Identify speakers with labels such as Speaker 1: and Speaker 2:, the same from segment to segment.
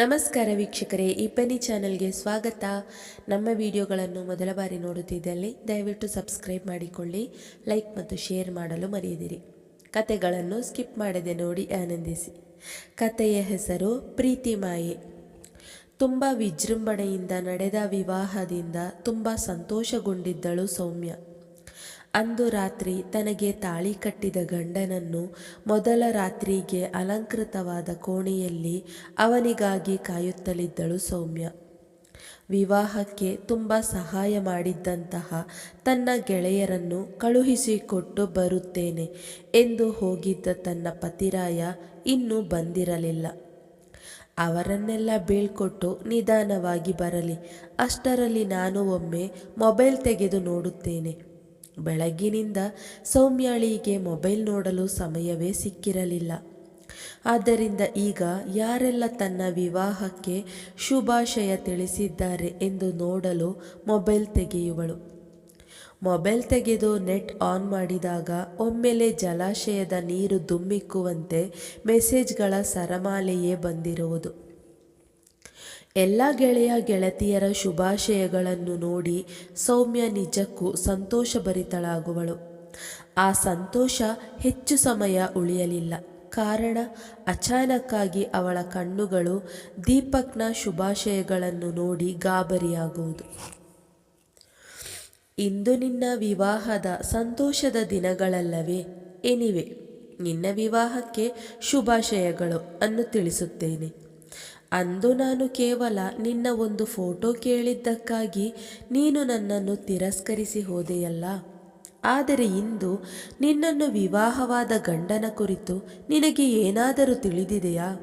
Speaker 1: ನಮಸ್ಕಾರ ವೀಕ್ಷಕರೇ, ಈ ಪನಿ ಚಾನೆಲ್ಗೆ ಸ್ವಾಗತ. ನಮ್ಮ ವಿಡಿಯೋಗಳನ್ನು ಮೊದಲ ಬಾರಿ ನೋಡುತ್ತಿದ್ದಲ್ಲಿ ದಯವಿಟ್ಟು ಸಬ್ಸ್ಕ್ರೈಬ್ ಮಾಡಿಕೊಳ್ಳಿ, ಲೈಕ್ ಮತ್ತು ಶೇರ್ ಮಾಡಲು ಮರೆಯದಿರಿ. ಕತೆಗಳನ್ನು ಸ್ಕಿಪ್ ಮಾಡದೆ ನೋಡಿ ಆನಂದಿಸಿ. ಕತೆಯ ಹೆಸರು ಪ್ರೀತಿ ಮಾಯೆ. ತುಂಬ ವಿಜೃಂಭಣೆಯಿಂದ ನಡೆದ ವಿವಾಹದಿಂದ ತುಂಬ ಸಂತೋಷಗೊಂಡಿದ್ದಳು ಸೌಮ್ಯ. ಅಂದು ರಾತ್ರಿ ತನಗೆ ತಾಳಿ ಕಟ್ಟಿದ ಗಂಡನನ್ನು ಮೊದಲ ರಾತ್ರಿಗೆ ಅಲಂಕೃತವಾದ ಕೋಣೆಯಲ್ಲಿ ಅವನಿಗಾಗಿ ಕಾಯುತ್ತಲಿದ್ದಳು ಸೌಮ್ಯ. ವಿವಾಹಕ್ಕೆ ತುಂಬ ಸಹಾಯ ಮಾಡಿದ್ದಂತಹ ತನ್ನ ಗೆಳೆಯರನ್ನು ಕಳುಹಿಸಿಕೊಟ್ಟು ಬರುತ್ತೇನೆ ಎಂದು ಹೋಗಿದ್ದ ತನ್ನ ಪತಿರಾಯ ಇನ್ನೂ ಬಂದಿರಲಿಲ್ಲ. ಅವರನ್ನೆಲ್ಲ ಬೀಳ್ಕೊಟ್ಟು ನಿಧಾನವಾಗಿ ಬರಲಿ, ಅಷ್ಟರಲ್ಲಿ ನಾನು ಒಮ್ಮೆ ಮೊಬೈಲ್ ತೆಗೆದು ನೋಡುತ್ತೇನೆ. ಬೆಳಗ್ಗಿನಿಂದ ಸೌಮ್ಯಾಳಿಗೆ ಮೊಬೈಲ್ ನೋಡಲು ಸಮಯವೇ ಸಿಕ್ಕಿರಲಿಲ್ಲ. ಆದ್ದರಿಂದ ಈಗ ಯಾರೆಲ್ಲ ತನ್ನ ವಿವಾಹಕ್ಕೆ ಶುಭಾಶಯ ತಿಳಿಸಿದ್ದಾರೆ ಎಂದು ನೋಡಲು ಮೊಬೈಲ್ ತೆಗೆಯುವಳು. ಮೊಬೈಲ್ ತೆಗೆದು ನೆಟ್ ಆನ್ ಮಾಡಿದಾಗ ಒಮ್ಮೆಲೆ ಜಲಾಶಯದ ನೀರು ದುಮ್ಮಿಕ್ಕುವಂತೆ ಮೆಸೇಜ್ಗಳ ಸರಮಾಲೆಯೇ ಬಂದಿರುವುದು. ಎಲ್ಲ ಗೆಳೆಯ ಗೆಳತಿಯರ ಶುಭಾಶಯಗಳನ್ನು ನೋಡಿ ಸೌಮ್ಯ ನಿಜಕ್ಕೂ ಸಂತೋಷಭರಿತಳಾಗುವಳು. ಆ ಸಂತೋಷ ಹೆಚ್ಚು ಸಮಯ ಉಳಿಯಲಿಲ್ಲ. ಕಾರಣ, ಅಚಾನಕ್ಕಾಗಿ ಅವಳ ಕಣ್ಣುಗಳು ದೀಪಕ್ನ ಶುಭಾಶಯಗಳನ್ನು ನೋಡಿ ಗಾಬರಿಯಾಗುವುದು. ಇಂದು ನಿನ್ನ ವಿವಾಹದ ಸಂತೋಷದ ದಿನಗಳಲ್ಲವೇ? ಎನಿವೆ, ನಿನ್ನ ವಿವಾಹಕ್ಕೆ ಶುಭಾಶಯಗಳು ಅನ್ನು ತಿಳಿಸುತ್ತೇನೆ. ಅಂದು ನಾನು ಕೇವಲ ನಿನ್ನ ಒಂದು ಫೋಟೋ ಕೇಳಿದ್ದಕ್ಕಾಗಿ ನೀನು ನನ್ನನ್ನು ತಿರಸ್ಕರಿಸಿ ಹೋದೆಯಲ್ಲ. ಆದರೆ ಇಂದು ನಿನ್ನನ್ನು ವಿವಾಹವಾದ ಗಂಡನ ಕುರಿತು ನಿನಗೆ ಏನಾದರೂ ತಿಳಿದಿದೆಯಾ?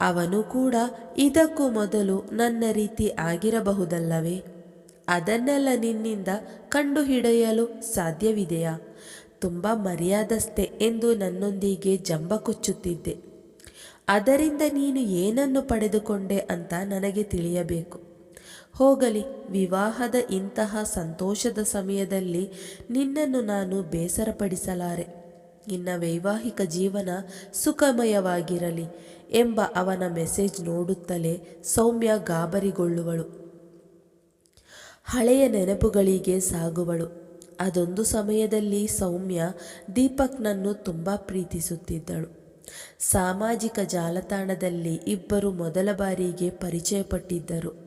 Speaker 1: ಅವನು ಕೂಡ ಇದಕ್ಕೂ ಮೊದಲು ನನ್ನ ರೀತಿ ಆಗಿರಬಹುದಲ್ಲವೇ? ಅದನ್ನೆಲ್ಲ ನಿನ್ನಿಂದ ಕಂಡುಹಿಡಿಯಲು ಸಾಧ್ಯವಿದೆಯಾ? ತುಂಬ ಮರ್ಯಾದಸ್ತೆ ಎಂದು ನನ್ನೊಂದಿಗೆ ಜಂಬ ಕೊಚ್ಚುತ್ತಿದ್ದೆ ಅದರಿಂದ ನೀನು ಏನನ್ನು ಪಡೆದುಕೊಂಡೆ ಅಂತ ನನಗೆ ತಿಳಿಯಬೇಕು. ಹೋಗಲಿ, ವಿವಾಹದ ಇಂತಹ ಸಂತೋಷದ ಸಮಯದಲ್ಲಿ ನಿನ್ನನ್ನು ನಾನು ಬೇಸರಪಡಿಸಲಾರೆ. ನಿನ್ನ ವೈವಾಹಿಕ ಜೀವನ ಸುಖಮಯವಾಗಿರಲಿ ಎಂಬ ಅವನ ಮೆಸೇಜ್ ನೋಡುತ್ತಲೇ ಸೌಮ್ಯ ಗಾಬರಿಗೊಳ್ಳುವಳು. ಹಳೆಯ ನೆನಪುಗಳಿಗೆ ಸಾಗುವಳು. ಅದೊಂದು ಸಮಯದಲ್ಲಿ ಸೌಮ್ಯ ದೀಪಕ್ನನ್ನು ತುಂಬ ಪ್ರೀತಿಸುತ್ತಿದ್ದಳು. ಸಾಮಾಜಿಕ ಜಾಲತಾಣದಲ್ಲಿ ಇಬ್ಬರು ಮೊದಲ ಬಾರಿಗೆ ಪರಿಚಯಪಟ್ಟಿದ್ದರು.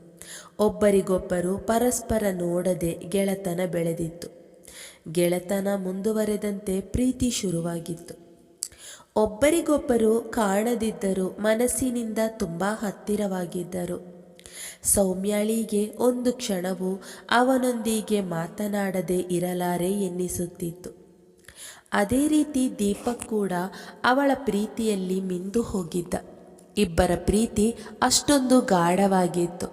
Speaker 1: ಒಬ್ಬರಿಗೊಬ್ಬರು ಪರಸ್ಪರ ನೋಡದೆ ಗೆಳತನ ಬೆಳೆದಿತ್ತು. ಗೆಳತನ ಮುಂದುವರೆದಂತೆ ಪ್ರೀತಿ ಶುರುವಾಗಿತ್ತು. ಒಬ್ಬರಿಗೊಬ್ಬರು ಕಾಣದಿದ್ದರೂ ಮನಸ್ಸಿನಿಂದ ತುಂಬ ಹತ್ತಿರವಾಗಿದ್ದರು. ಸೌಮ್ಯಾಳಿಗೆ ಒಂದು ಕ್ಷಣವು ಅವನೊಂದಿಗೆ ಮಾತನಾಡದೆ ಇರಲಾರೆ ಎನ್ನಿಸುತ್ತಿತ್ತು. ಅದೇ ರೀತಿ ದೀಪಕ್ ಕೂಡ ಅವಳ ಪ್ರೀತಿಯಲ್ಲಿ ಮಿಂದು ಹೋಗಿದ್ದ. ಇಬ್ಬರ ಪ್ರೀತಿ ಅಷ್ಟೊಂದು ಗಾಢವಾಗಿತ್ತು.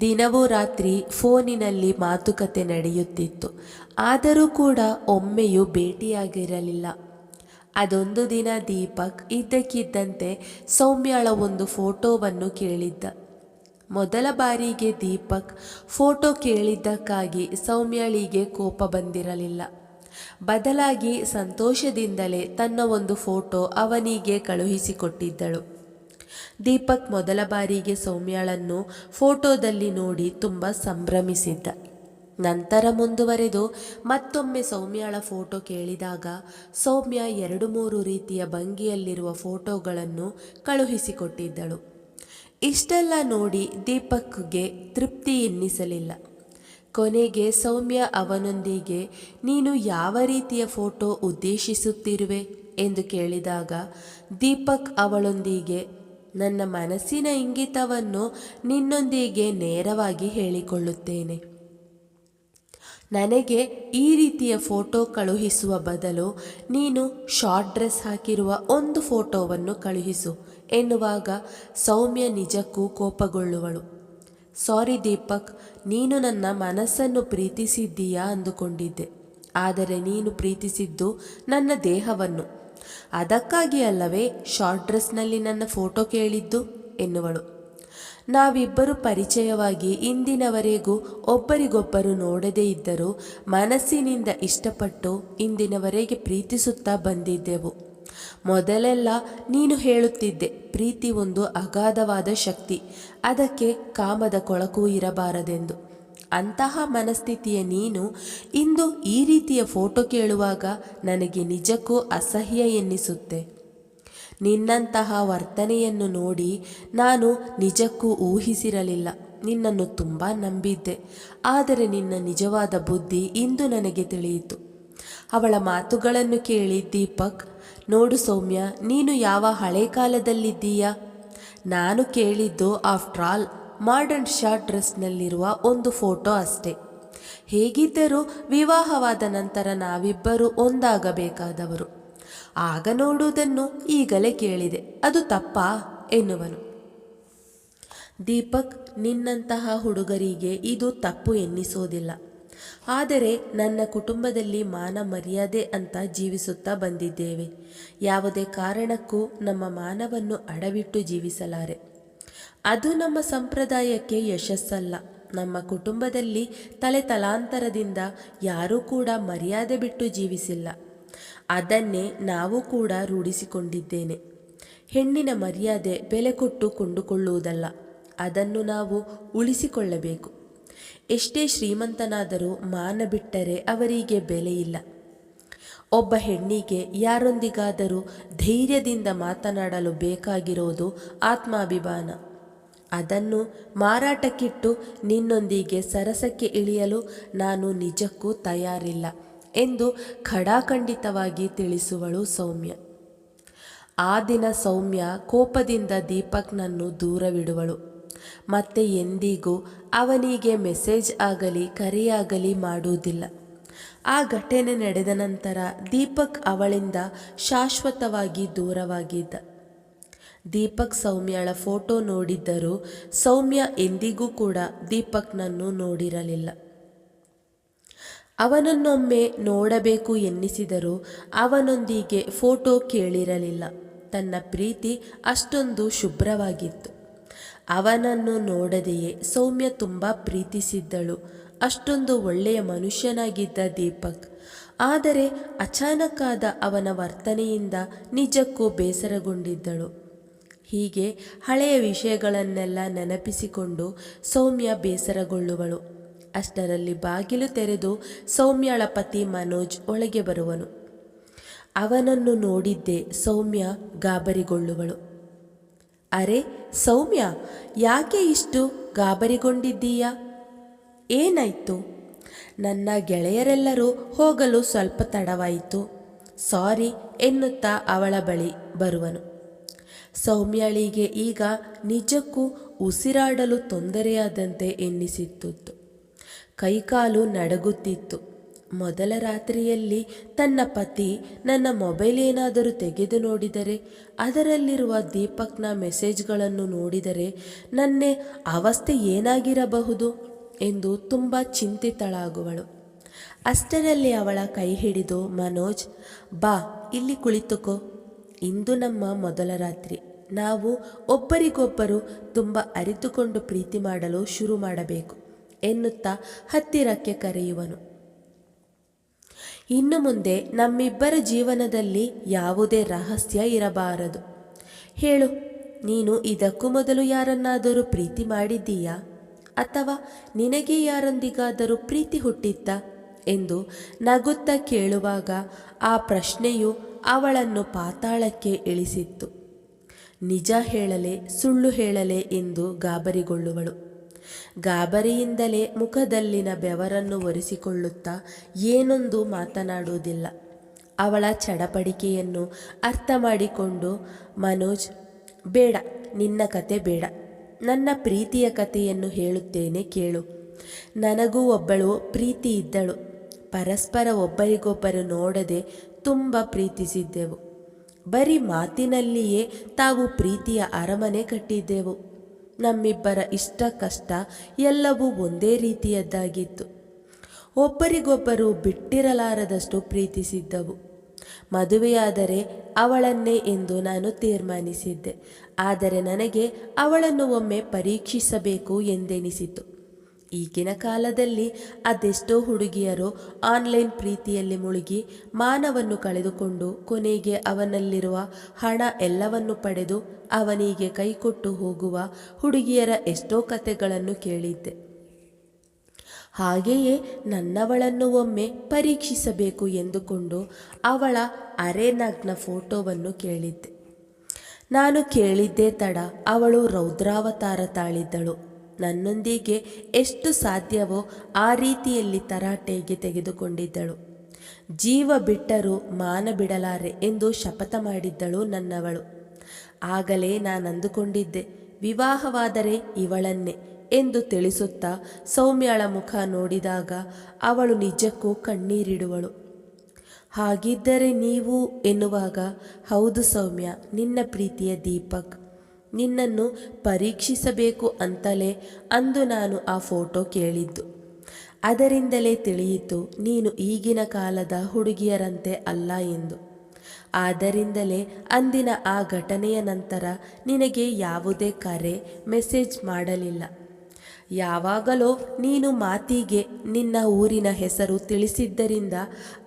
Speaker 1: ದಿನವೂ ರಾತ್ರಿ ಫೋನಿನಲ್ಲಿ ಮಾತುಕತೆ ನಡೆಯುತ್ತಿತ್ತು. ಆದರೂ ಕೂಡ ಒಮ್ಮೆಯೂ ಭೇಟಿಯಾಗಿರಲಿಲ್ಲ. ಅದೊಂದು ದಿನ ದೀಪಕ್ ಇದ್ದಕ್ಕಿದ್ದಂತೆ ಸೌಮ್ಯಳ ಒಂದು ಫೋಟೋವನ್ನು ಕೇಳಿದ್ದ. ಮೊದಲ ಬಾರಿಗೆ ದೀಪಕ್ ಫೋಟೋ ಕೇಳಿದ್ದಕ್ಕಾಗಿ ಸೌಮ್ಯಳಿಗೆ ಕೋಪ ಬಂದಿರಲಿಲ್ಲ. ಬದಲಾಗಿ ಸಂತೋಷದಿಂದಲೇ ತನ್ನ ಒಂದು ಫೋಟೋ ಅವನಿಗೆ ಕಳುಹಿಸಿಕೊಟ್ಟಿದ್ದಳು. ದೀಪಕ್ ಮೊದಲ ಬಾರಿಗೆ ಸೌಮ್ಯಾಳನ್ನು ಫೋಟೋದಲ್ಲಿ ನೋಡಿ ತುಂಬ ಸಂಭ್ರಮಿಸಿದ್ದ. ನಂತರ ಮುಂದುವರೆದು ಮತ್ತೊಮ್ಮೆ ಸೌಮ್ಯಾಳ ಫೋಟೋ ಕೇಳಿದಾಗ ಸೌಮ್ಯ ಎರಡು ಮೂರು ರೀತಿಯ ಭಂಗಿಯಲ್ಲಿರುವ ಫೋಟೋಗಳನ್ನು ಕಳುಹಿಸಿಕೊಟ್ಟಿದ್ದಳು. ಇಷ್ಟೆಲ್ಲ ನೋಡಿ ದೀಪಕ್ಗೆ ತೃಪ್ತಿ ಎನ್ನಿಸಲಿಲ್ಲ. ಕೊನೆಗೆ ಸೌಮ್ಯ ಅವನೊಂದಿಗೆ, ನೀನು ಯಾವ ರೀತಿಯ ಫೋಟೋ ಉದ್ದೇಶಿಸುತ್ತಿರುವೆ? ಎಂದು ಕೇಳಿದಾಗ, ದೀಪಕ್ ಅವಳೊಂದಿಗೆ. ನನ್ನ ಮನಸ್ಸಿನ ಇಂಗಿತವನ್ನು ನಿನ್ನೊಂದಿಗೆ ನೇರವಾಗಿ ಹೇಳಿಕೊಳ್ಳುತ್ತೇನೆ. ನನಗೆ ಈ ರೀತಿಯ ಫೋಟೋ ಕಳುಹಿಸುವ ಬದಲು ನೀನು ಶಾರ್ಟ್ ಡ್ರೆಸ್ ಹಾಕಿರುವ ಒಂದು ಫೋಟೋವನ್ನು ಕಳುಹಿಸು, ಎನ್ನುವಾಗ ಸೌಮ್ಯ ನಿಜಕ್ಕೂ ಕೋಪಗೊಳ್ಳುವಳು. ಸಾರಿ ದೀಪಕ್ ನೀನು ನನ್ನ ಮನಸ್ಸನ್ನು ಪ್ರೀತಿಸಿದ್ದೀಯಾ ಅಂದುಕೊಂಡಿದ್ದೆ. ಆದರೆ ನೀನು ಪ್ರೀತಿಸಿದ್ದು ನನ್ನ ದೇಹವನ್ನು. ಅದಕ್ಕಾಗಿ ಅಲ್ಲವೇ ಶಾರ್ಟ್ ಡ್ರೆಸ್ನಲ್ಲಿ ನನ್ನ ಫೋಟೋ ಕೇಳಿದ್ದು? ಎನ್ನುವಳು. ನಾವಿಬ್ಬರು ಪರಿಚಯವಾಗಿ ಇಂದಿನವರೆಗೂ ಒಬ್ಬರಿಗೊಬ್ಬರು ನೋಡದೇ ಇದ್ದರೂ ಮನಸ್ಸಿನಿಂದ ಇಷ್ಟಪಟ್ಟು ಇಂದಿನವರೆಗೆ ಪ್ರೀತಿಸುತ್ತಾ ಬಂದಿದ್ದೆವು. ಮೊದಲೆಲ್ಲ ನೀನು ಹೇಳುತ್ತಿದ್ದೆ, ಪ್ರೀತಿ ಒಂದು ಅಗಾಧವಾದ ಶಕ್ತಿ, ಅದಕ್ಕೆ ಕಾಮದ ಕೊಳಕು ಇರಬಾರದೆಂದು. ಅಂತಹ ಮನಸ್ಥಿತಿಯ ನೀನು ಇಂದು ಈ ರೀತಿಯ ಫೋಟೋ ಕೇಳುವಾಗ ನನಗೆ ನಿಜಕ್ಕೂ ಅಸಹ್ಯ ಎನ್ನಿಸುತ್ತೆ. ನಿನ್ನಂತಹ ವರ್ತನೆಯನ್ನು ನೋಡಿ ನಾನು ನಿಜಕ್ಕೂ ಊಹಿಸಿರಲಿಲ್ಲ, ನಿನ್ನನ್ನು ತುಂಬ ನಂಬಿದ್ದೆ, ಆದರೆ ನಿನ್ನ ನಿಜವಾದ ಬುದ್ಧಿ ಇಂದು ನನಗೆ ತಿಳಿಯಿತು. ಅವಳ ಮಾತುಗಳನ್ನು ಕೇಳಿ ದೀಪಕ್, ನೋಡು ಸೌಮ್ಯ, ನೀನು ಯಾವ ಹಳೆ ಕಾಲದಲ್ಲಿದ್ದೀಯಾ? ನಾನು ಕೇಳಿದ್ದು ಆಫ್ಟರ್ ಆಲ್ ಮಾಡರ್ನ್ ಶಾರ್ಟ್ ಡ್ರೆಸ್ನಲ್ಲಿರುವ ಒಂದು ಫೋಟೋ ಅಷ್ಟೇ. ಹೇಗಿದ್ದರೂ ವಿವಾಹವಾದ ನಂತರ ನಾವಿಬ್ಬರು ಒಂದಾಗಬೇಕಾದವರು. ಆಗ ನೋಡುವುದನ್ನು ಈಗಲೇ ಕೇಳಿದೆ, ಅದು ತಪ್ಪಾ? ಎನ್ನುವನು. ದೀಪಕ್, ನಿನ್ನಂತಹ ಹುಡುಗರಿಗೆ ಇದು ತಪ್ಪು ಎನ್ನಿಸೋದಿಲ್ಲ. ಆದರೆ ನನ್ನ ಕುಟುಂಬದಲ್ಲಿ ಮಾನ ಮರ್ಯಾದೆ ಅಂತ ಜೀವಿಸುತ್ತಾ ಬಂದಿದ್ದೇವೆ. ಯಾವುದೇ ಕಾರಣಕ್ಕೂ ನಮ್ಮ ಮಾನವನ್ನು ಅಡವಿಟ್ಟು ಜೀವಿಸಲಾರೆ. ಅದು ನಮ್ಮ ಸಂಪ್ರದಾಯಕ್ಕೆ ಯಶಸ್ಸಲ್ಲ. ನಮ್ಮ ಕುಟುಂಬದಲ್ಲಿ ತಲೆ ತಲಾಂತರದಿಂದ ಯಾರೂ ಕೂಡ ಮರ್ಯಾದೆ ಬಿಟ್ಟು ಜೀವಿಸಿಲ್ಲ. ಅದನ್ನೇ ನಾವು ಕೂಡ ರೂಢಿಸಿಕೊಂಡಿದ್ದೇನೆ. ಹೆಣ್ಣಿನ ಮರ್ಯಾದೆ ಬೆಲೆ ಕೊಟ್ಟು ಕೊಂಡುಕೊಳ್ಳುವುದಲ್ಲ. ಅದನ್ನು ನಾವು ಉಳಿಸಿಕೊಳ್ಳಬೇಕು. ಎಷ್ಟೇ ಶ್ರೀಮಂತನಾದರೂ ಮಾನ ಬಿಟ್ಟರೆ ಅವರಿಗೆ ಬೆಲೆ ಇಲ್ಲ. ಒಬ್ಬ ಹೆಣ್ಣಿಗೆ ಯಾರೊಂದಿಗಾದರೂ ಧೈರ್ಯದಿಂದ ಮಾತನಾಡಲು ಬೇಕಾಗಿರೋದು ಆತ್ಮಾಭಿಮಾನ. ಅದನ್ನು ಮಾರಾಟಕ್ಕಿಟ್ಟು ನಿನ್ನೊಂದಿಗೆ ಸರಸಕ್ಕೆ ಇಳಿಯಲು ನಾನು ನಿಜಕ್ಕೂ ತಯಾರಿಲ್ಲ ಎಂದು ಖಡಾಖಂಡಿತವಾಗಿ ತಿಳಿಸುವಳು ಸೌಮ್ಯ. ಆ ದಿನ ಸೌಮ್ಯ ಕೋಪದಿಂದ ದೀಪಕ್ನನ್ನು ದೂರವಿಡುವಳು. ಮತ್ತೆ ಎಂದಿಗೂ ಅವನಿಗೆ ಮೆಸೇಜ್ ಆಗಲಿ, ಕರೆಯಾಗಲಿ ಮಾಡುವುದಿಲ್ಲ. ಆ ಘಟನೆ ನಡೆದ ನಂತರ ದೀಪಕ್ ಅವಳಿಂದ ಶಾಶ್ವತವಾಗಿ ದೂರವಾಗಿದ್ದ. ದೀಪಕ್ ಸೌಮ್ಯಳ ಫೋಟೋ ನೋಡಿದ್ದರೂ ಸೌಮ್ಯ ಎಂದಿಗೂ ಕೂಡ ದೀಪಕ್ನನ್ನು ನೋಡಿರಲಿಲ್ಲ. ಅವನನ್ನೊಮ್ಮೆ ನೋಡಬೇಕು ಎನ್ನಿಸಿದರೂ ಅವನೊಂದಿಗೆ ಫೋಟೋ ಕೇಳಿರಲಿಲ್ಲ. ತನ್ನ ಪ್ರೀತಿ ಅಷ್ಟೊಂದು ಶುಭ್ರವಾಗಿತ್ತು. ಅವನನ್ನು ನೋಡದೆಯೇ ಸೌಮ್ಯ ತುಂಬ ಪ್ರೀತಿಸಿದ್ದಳು. ಅಷ್ಟೊಂದು ಒಳ್ಳೆಯ ಮನುಷ್ಯನಾಗಿದ್ದ ದೀಪಕ್. ಆದರೆ ಅಚಾನಕ್ಕಾದ ಅವನ ವರ್ತನೆಯಿಂದ ನಿಜಕ್ಕೂ ಬೇಸರಗೊಂಡಿದ್ದಳು. ಹೀಗೆ ಹಳೆಯ ವಿಷಯಗಳನ್ನೆಲ್ಲ ನೆನಪಿಸಿಕೊಂಡು ಸೌಮ್ಯ ಬೇಸರಗೊಳ್ಳುವಳು. ಅಷ್ಟರಲ್ಲಿ ಬಾಗಿಲು ತೆರೆದು ಸೌಮ್ಯಳ ಪತಿ ಮನೋಜ್ ಒಳಗೆ ಬರುವನು. ಅವನನ್ನು ನೋಡಿದ್ದೇ ಸೌಮ್ಯ ಗಾಬರಿಗೊಳ್ಳುವಳು. ಅರೆ, ಸೌಮ್ಯ, ಯಾಕೆ ಇಷ್ಟು ಗಾಬರಿಗೊಂಡಿದ್ದೀಯಾ? ಏನಾಯಿತು? ನನ್ನ ಗೆಳೆಯರೆಲ್ಲರೂ ಹೋಗಲು ಸ್ವಲ್ಪ ತಡವಾಯಿತು. ಸಾರಿ, ಎನ್ನುತ್ತಾ ಅವಳ ಬಳಿ ಬರುವನು. ಸೌಮ್ಯಳಿಗೆ ಈಗ ನಿಜಕ್ಕೂ ಉಸಿರಾಡಲು ತೊಂದರೆಯಾದಂತೆ ಎನ್ನಿಸಿತ್ತು. ಕೈಕಾಲು ನಡಗುತ್ತಿತ್ತು. ಮೊದಲ ರಾತ್ರಿಯಲ್ಲಿ ತನ್ನ ಪತಿ ನನ್ನ ಮೊಬೈಲ್ ಏನಾದರೂ ತೆಗೆದು ನೋಡಿದರೆ, ಅದರಲ್ಲಿರುವ ದೀಪಕ್ನ ಮೆಸೇಜ್ಗಳನ್ನು ನೋಡಿದರೆ ನನ್ನ ಅವಸ್ಥೆ ಏನಾಗಿರಬಹುದು ಎಂದು ತುಂಬ ಚಿಂತಿತಳಾಗುವಳು. ಅಷ್ಟರಲ್ಲಿ ಅವಳ ಕೈ ಹಿಡಿದು, ಮನೋಜ್, ಬಾ, ಇಲ್ಲಿ ಕುಳಿತುಕೋ. ಇಂದು ನಮ್ಮ ಮೊದಲ ರಾತ್ರಿ. ನಾವು ಒಬ್ಬರಿಗೊಬ್ಬರು ತುಂಬ ಅರಿತುಕೊಂಡು ಪ್ರೀತಿ ಮಾಡಲು ಶುರು ಮಾಡಬೇಕು, ಎನ್ನುತ್ತಾ ಹತ್ತಿರಕ್ಕೆ ಕರೆಯುವನು. ಇನ್ನು ಮುಂದೆ ನಮ್ಮಿಬ್ಬರ ಜೀವನದಲ್ಲಿ ಯಾವುದೇ ರಹಸ್ಯ ಇರಬಾರದು. ಹೇಳು, ನೀನು ಇದಕ್ಕೂ ಮೊದಲು ಯಾರನ್ನಾದರೂ ಪ್ರೀತಿ ಮಾಡಿದ್ದೀಯಾ? ಅಥವಾ ನಿನಗೆ ಯಾರೊಂದಿಗಾದರೂ ಪ್ರೀತಿ ಹುಟ್ಟಿತ್ತ? ಎಂದು ನಗುತ್ತಾ ಕೇಳುವಾಗ ಆ ಪ್ರಶ್ನೆಯು ಅವಳನ್ನು ಪಾತಾಳಕ್ಕೆ ಇಳಿಸಿತ್ತು. ನಿಜ ಹೇಳಲೆ ಸುಳ್ಳು ಹೇಳಲೆ ಎಂದು ಗಾಬರಿಗೊಳ್ಳುವಳು. ಗಾಬರಿಯಿಂದಲೇ ಮುಖದಲ್ಲಿನ ಬೆವರನ್ನು ಒರೆಸಿಕೊಳ್ಳುತ್ತಾ ಏನೊಂದು ಮಾತನಾಡುವುದಿಲ್ಲ. ಅವಳ ಚಡಪಡಿಕೆಯನ್ನು ಅರ್ಥ ಮಾಡಿಕೊಂಡು ಮನೋಜ್, ಬೇಡ, ನಿನ್ನ ಕತೆ ಬೇಡ. ನನ್ನ ಪ್ರೀತಿಯ ಕಥೆಯನ್ನು ಹೇಳುತ್ತೇನೆ ಕೇಳು. ನನಗೂ ಒಬ್ಬಳು ಪ್ರೀತಿ ಇದ್ದಳು. ಪರಸ್ಪರ ಒಬ್ಬರಿಗೊಬ್ಬರು ನೋಡದೆ ತುಂಬ ಪ್ರೀತಿಸಿದ್ದೆವು. ಬರೀ ಮಾತಿನಲ್ಲಿಯೇ ತಾವು ಪ್ರೀತಿಯ ಅರಮನೆ ಕಟ್ಟಿದ್ದೆವು. ನಮ್ಮಿಬ್ಬರ ಇಷ್ಟ ಕಷ್ಟ ಎಲ್ಲವೂ ಒಂದೇ ರೀತಿಯದ್ದಾಗಿತ್ತು. ಒಬ್ಬರಿಗೊಬ್ಬರು ಬಿಟ್ಟಿರಲಾರದಷ್ಟು ಪ್ರೀತಿಸಿದ್ದವು. ಮದುವೆಯಾದರೆ ಅವಳನ್ನೇ ಎಂದು ನಾನು ತೀರ್ಮಾನಿಸಿದ್ದೆ. ಆದರೆ ನನಗೆ ಅವಳನ್ನು ಒಮ್ಮೆ ಪರೀಕ್ಷಿಸಬೇಕು ಎಂದೆನಿಸಿತು. ಈಗಿನ ಕಾಲದಲ್ಲಿ ಅದೆಷ್ಟೋ ಹುಡುಗಿಯರು ಆನ್ಲೈನ್ ಪ್ರೀತಿಯಲ್ಲಿ ಮುಳುಗಿ ಮಾನವನ್ನು ಕಳೆದುಕೊಂಡು ಕೊನೆಗೆ ಅವನಲ್ಲಿರುವ ಹಣ ಎಲ್ಲವನ್ನು ಪಡೆದು ಅವನಿಗೆ ಕೈಕೊಟ್ಟು ಹೋಗುವ ಹುಡುಗಿಯರ ಎಷ್ಟೋ ಕಥೆಗಳನ್ನು ಕೇಳಿದ್ದೆ. ಹಾಗೆಯೇ ನನ್ನವಳನ್ನು ಒಮ್ಮೆ ಪರೀಕ್ಷಿಸಬೇಕು ಎಂದುಕೊಂಡು ಅವಳ ಅರೆನಗ್ನ ಫೋಟೋವನ್ನು ಕೇಳಿದ್ದೆ. ನಾನು ಕೇಳಿದ್ದೇ ತಡ ಅವಳು ರೌದ್ರಾವತಾರ ತಾಳಿದ್ದಳು. ನನ್ನೊಂದಿಗೆ ಎಷ್ಟು ಸಾಧ್ಯವೋ ಆ ರೀತಿಯಲ್ಲಿ ತರಾಟೆಗೆ ತೆಗೆದುಕೊಂಡಿದ್ದಳು. ಜೀವ ಬಿಟ್ಟರೂ ಮಾನ ಬಿಡಲಾರೆ ಎಂದು ಶಪಥ ಮಾಡಿದ್ದಳು ನನ್ನವಳು. ಆಗಲೇ ನಾನು ಅಂದುಕೊಂಡಿದ್ದೆ ವಿವಾಹವಾದರೆ ಇವಳನ್ನೇ ಎಂದು ತಿಳಿಸುತ್ತಾ ಸೌಮ್ಯಳ ಮುಖ ನೋಡಿದಾಗ ಅವಳು ನಿಜಕ್ಕೂ ಕಣ್ಣೀರಿಡುವಳು. ಹಾಗಿದ್ದರೆ ನೀವು ಎನ್ನುವಾಗ, ಹೌದು ಸೌಮ್ಯ, ನಿನ್ನ ಪ್ರೀತಿಯ ದೀಪಕ್ ನಿನ್ನನ್ನು ಪರೀಕ್ಷಿಸಬೇಕು ಅಂತಲೇ ಅಂದು ನಾನು ಆ ಫೋಟೋ ಕೇಳಿದ್ದು. ಅದರಿಂದಲೇ ತಿಳಿಯಿತು, ನೀನು ಈಗಿನ ಕಾಲದ ಹುಡುಗಿಯರಂತೆ ಅಲ್ಲ ಎಂದು. ಆದ್ದರಿಂದಲೇ ಅಂದಿನ ಆ ಘಟನೆಯ ನಂತರ ನಿನಗೆ ಯಾವುದೇ ಕರೆ, ಮೆಸೇಜ್ ಮಾಡಲಿಲ್ಲ. ಯಾವಾಗಲೋ ನೀನು ಮಾತಿಗೆ ನಿನ್ನ ಊರಿನ ಹೆಸರು ತಿಳಿಸಿದ್ದರಿಂದ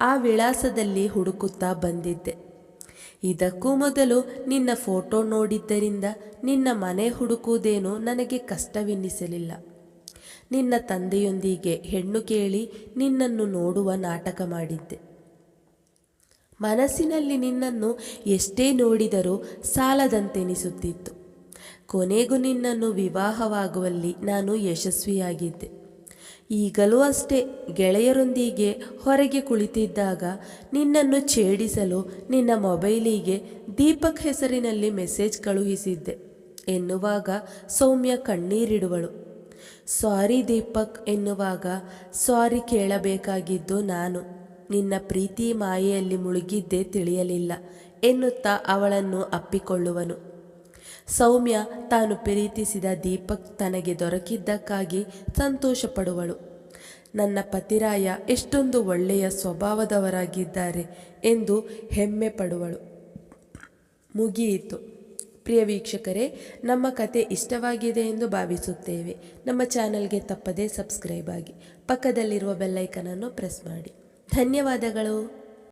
Speaker 1: ಆ ವಿಳಾಸದಲ್ಲಿ ಹುಡುಕುತ್ತಾ ಬಂದಿದ್ದೆ. ಇದಕ್ಕೂ ಮೊದಲು ನಿನ್ನ ಫೋಟೋ ನೋಡಿದ್ದರಿಂದ ನಿನ್ನ ಮನೆ ಹುಡುಕುವುದೇನೋ ನನಗೆ ಕಷ್ಟವೆನ್ನಿಸಲಿಲ್ಲ ನಿನ್ನ ತಂದೆಯೊಂದಿಗೆ ಹೆಣ್ಣು ಕೇಳಿ ನಿನ್ನನ್ನು ನೋಡುವ ನಾಟಕ ಮಾಡಿದ್ದೆ. ಮನಸ್ಸಿನಲ್ಲಿ ನಿನ್ನನ್ನು ಎಷ್ಟೇ ನೋಡಿದರೂ ಸಾಲದಂತೆನಿಸುತ್ತಿತ್ತು. ಕೊನೆಗೂ ನಿನ್ನನ್ನು ವಿವಾಹವಾಗುವಲ್ಲಿ ನಾನು ಯಶಸ್ವಿಯಾಗಿದ್ದೆ. ಈಗಲೂ ಅಷ್ಟೇ ಗೆಳೆಯರೊಂದಿಗೆ ಹೊರಗೆ ಕುಳಿತಿದ್ದಾಗ ನಿನ್ನನ್ನು ಛೇಡಿಸಲು ನಿನ್ನ ಮೊಬೈಲಿಗೆ ದೀಪಕ್ ಹೆಸರಿನಲ್ಲಿ ಮೆಸೇಜ್ ಕಳುಹಿಸಿದ್ದೆ. ಎನ್ನುವಾಗ ಸೌಮ್ಯ ಕಣ್ಣೀರಿಡುವಳು. ಸಾರಿ ದೀಪಕ್ ಎನ್ನುವಾಗ ಸಾರಿ ಕೇಳಬೇಕಾಗಿದ್ದು ನಾನು. ನಿನ್ನ ಪ್ರೀತಿ ಮಾಯೆಯಲ್ಲಿ ಮುಳುಗಿದ್ದೇ ತಿಳಿಯಲಿಲ್ಲ ಎನ್ನುತ್ತಾ ಅವಳನ್ನು ಅಪ್ಪಿಕೊಳ್ಳುವನು. ಸೌಮ್ಯ ತಾನು ಪ್ರೀತಿಸಿದ ದೀಪಕ್ ತನಗೆ ದೊರಕಿದ್ದಕ್ಕಾಗಿ ಸಂತೋಷಪಡುವಳು. ನನ್ನ ಪತಿರಾಯ ಎಷ್ಟೊಂದು ಒಳ್ಳೆಯ ಸ್ವಭಾವದವರಾಗಿದ್ದಾರೆ ಎಂದು ಹೆಮ್ಮೆ ಪಡುವಳು. ಮುಗಿಯಿತು. ಪ್ರಿಯ ವೀಕ್ಷಕರೇ, ನಮ್ಮ ಕತೆ ಇಷ್ಟವಾಗಿದೆ ಎಂದು ಭಾವಿಸುತ್ತೇವೆ. ನಮ್ಮ ಚಾನಲ್ಗೆ ತಪ್ಪದೇ ಸಬ್ಸ್ಕ್ರೈಬ್ ಆಗಿ. ಪಕ್ಕದಲ್ಲಿರುವ ಬೆಲ್ಲೈಕನನ್ನು ಪ್ರೆಸ್ ಮಾಡಿ. ಧನ್ಯವಾದಗಳು.